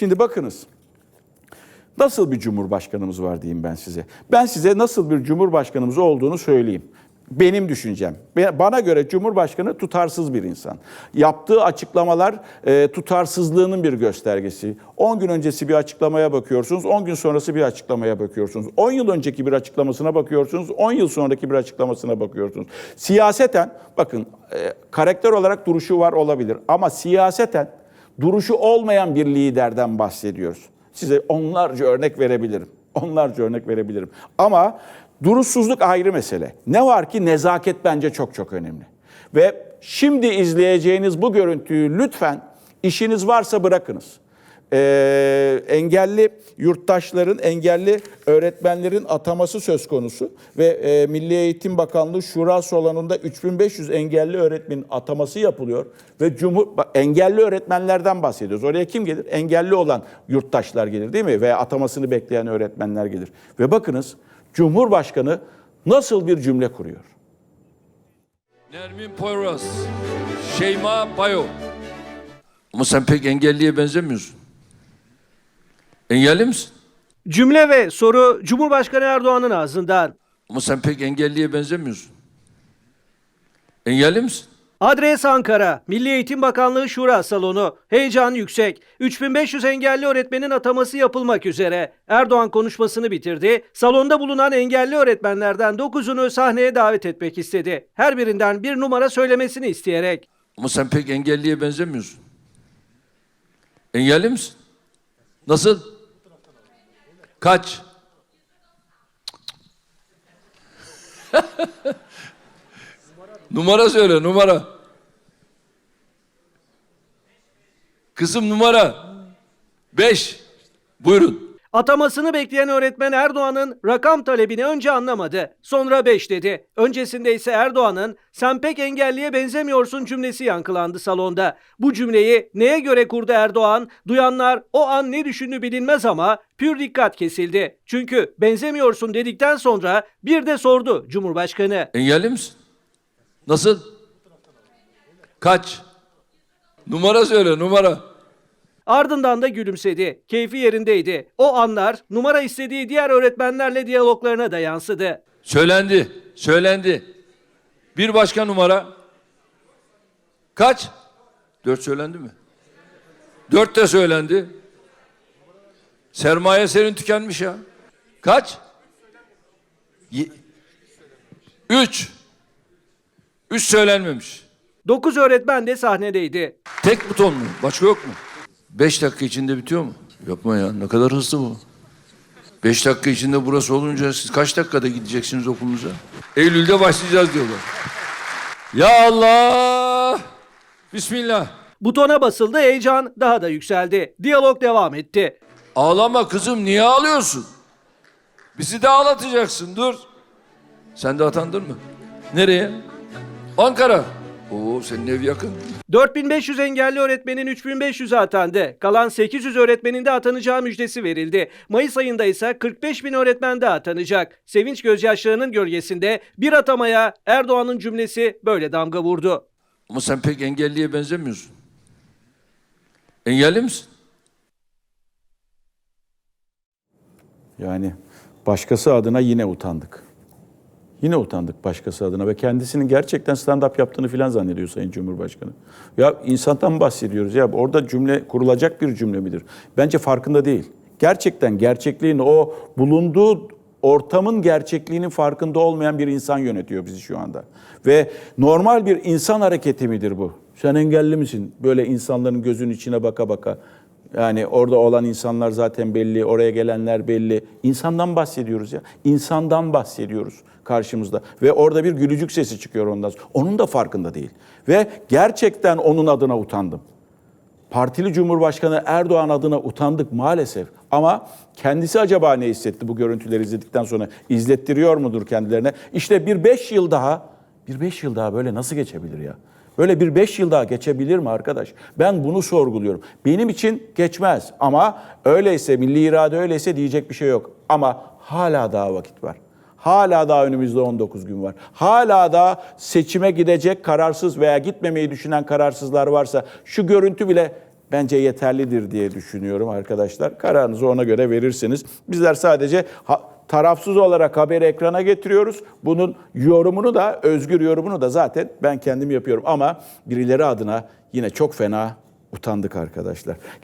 Şimdi bakınız. Nasıl bir cumhurbaşkanımız var diyeyim ben size. Ben size nasıl bir cumhurbaşkanımız olduğunu söyleyeyim. Benim düşüncem. Bana göre Cumhurbaşkanı tutarsız bir insan. Yaptığı açıklamalar e, tutarsızlığının bir göstergesi. 10 gün öncesi bir açıklamaya bakıyorsunuz, 10 gün sonrası bir açıklamaya bakıyorsunuz. 10 yıl önceki bir açıklamasına bakıyorsunuz, 10 yıl sonraki bir açıklamasına bakıyorsunuz. Siyaseten, bakın e, karakter olarak duruşu var olabilir ama siyaseten duruşu olmayan bir liderden bahsediyoruz. Size onlarca örnek verebilirim. Onlarca örnek verebilirim. Ama duruşsuzluk ayrı mesele. Ne var ki nezaket bence çok çok önemli. Ve şimdi izleyeceğiniz bu görüntüyü lütfen işiniz varsa bırakınız. Ee, engelli yurttaşların, engelli öğretmenlerin ataması söz konusu ve e, Milli Eğitim Bakanlığı Şura salonunda 3500 engelli öğretmenin ataması yapılıyor ve Cumhur engelli öğretmenlerden bahsediyoruz. Oraya kim gelir? Engelli olan yurttaşlar gelir değil mi? Ve atamasını bekleyen öğretmenler gelir. Ve bakınız Cumhurbaşkanı nasıl bir cümle kuruyor? Nermin Poyraz, Şeyma Bayo. Ama sen pek engelliye benzemiyorsun. Engelli misin? Cümle ve soru Cumhurbaşkanı Erdoğan'ın ağzından. Ama sen pek engelliye benzemiyorsun. Engelli misin? Adres Ankara, Milli Eğitim Bakanlığı Şura Salonu. Heyecan yüksek. 3500 engelli öğretmenin ataması yapılmak üzere. Erdoğan konuşmasını bitirdi. Salonda bulunan engelli öğretmenlerden 9'unu sahneye davet etmek istedi. Her birinden bir numara söylemesini isteyerek. Ama sen pek engelliye benzemiyorsun. Engelli misin? Nasıl? Kaç? numara söyle numara. Kızım numara. Beş. Buyurun. Atamasını bekleyen öğretmen Erdoğan'ın rakam talebini önce anlamadı. Sonra 5 dedi. Öncesinde ise Erdoğan'ın sen pek engelliye benzemiyorsun cümlesi yankılandı salonda. Bu cümleyi neye göre kurdu Erdoğan? Duyanlar o an ne düşündü bilinmez ama pür dikkat kesildi. Çünkü benzemiyorsun dedikten sonra bir de sordu Cumhurbaşkanı. Engelli misin? Nasıl? Kaç? Numara söyle numara. Ardından da gülümsedi. Keyfi yerindeydi. O anlar numara istediği diğer öğretmenlerle diyaloglarına da yansıdı. Söylendi. Söylendi. Bir başka numara. Kaç? Dört söylendi mi? Dört de söylendi. Sermaye senin tükenmiş ya. Kaç? Ye- Üç. Üç söylenmemiş. 9 öğretmen de sahnedeydi. Tek buton mu? Başka yok mu? Beş dakika içinde bitiyor mu? Yapma ya ne kadar hızlı bu. Beş dakika içinde burası olunca siz kaç dakikada gideceksiniz okulunuza? Eylül'de başlayacağız diyorlar. Ya Allah! Bismillah. Butona basıldı, heyecan daha da yükseldi. Diyalog devam etti. Ağlama kızım niye ağlıyorsun? Bizi de ağlatacaksın dur. Sen de atandın mı? Nereye? Ankara. Oo senin ev yakın. 4500 engelli öğretmenin 3500'e atandı. Kalan 800 öğretmenin de atanacağı müjdesi verildi. Mayıs ayında ise 45 bin öğretmen daha atanacak. Sevinç gözyaşlarının gölgesinde bir atamaya Erdoğan'ın cümlesi böyle damga vurdu. Ama sen pek engelliye benzemiyorsun. Engelli misin? Yani başkası adına yine utandık. Yine utandık başkası adına ve kendisinin gerçekten stand-up yaptığını filan zannediyor Sayın Cumhurbaşkanı. Ya insandan bahsediyoruz ya orada cümle kurulacak bir cümle midir? Bence farkında değil. Gerçekten gerçekliğin o bulunduğu ortamın gerçekliğinin farkında olmayan bir insan yönetiyor bizi şu anda. Ve normal bir insan hareketi midir bu? Sen engelli misin? Böyle insanların gözünün içine baka baka. Yani orada olan insanlar zaten belli, oraya gelenler belli. İnsandan bahsediyoruz ya. İnsandan bahsediyoruz karşımızda. Ve orada bir gülücük sesi çıkıyor ondan sonra. Onun da farkında değil. Ve gerçekten onun adına utandım. Partili Cumhurbaşkanı Erdoğan adına utandık maalesef. Ama kendisi acaba ne hissetti bu görüntüleri izledikten sonra? İzlettiriyor mudur kendilerine? İşte bir beş yıl daha, bir beş yıl daha böyle nasıl geçebilir ya? Böyle bir beş yıl daha geçebilir mi arkadaş? Ben bunu sorguluyorum. Benim için geçmez ama öyleyse, milli irade öyleyse diyecek bir şey yok. Ama hala daha vakit var. Hala daha önümüzde 19 gün var. Hala da seçime gidecek kararsız veya gitmemeyi düşünen kararsızlar varsa şu görüntü bile bence yeterlidir diye düşünüyorum arkadaşlar. Kararınızı ona göre verirsiniz. Bizler sadece tarafsız olarak haberi ekrana getiriyoruz. Bunun yorumunu da, özgür yorumunu da zaten ben kendim yapıyorum. Ama birileri adına yine çok fena utandık arkadaşlar.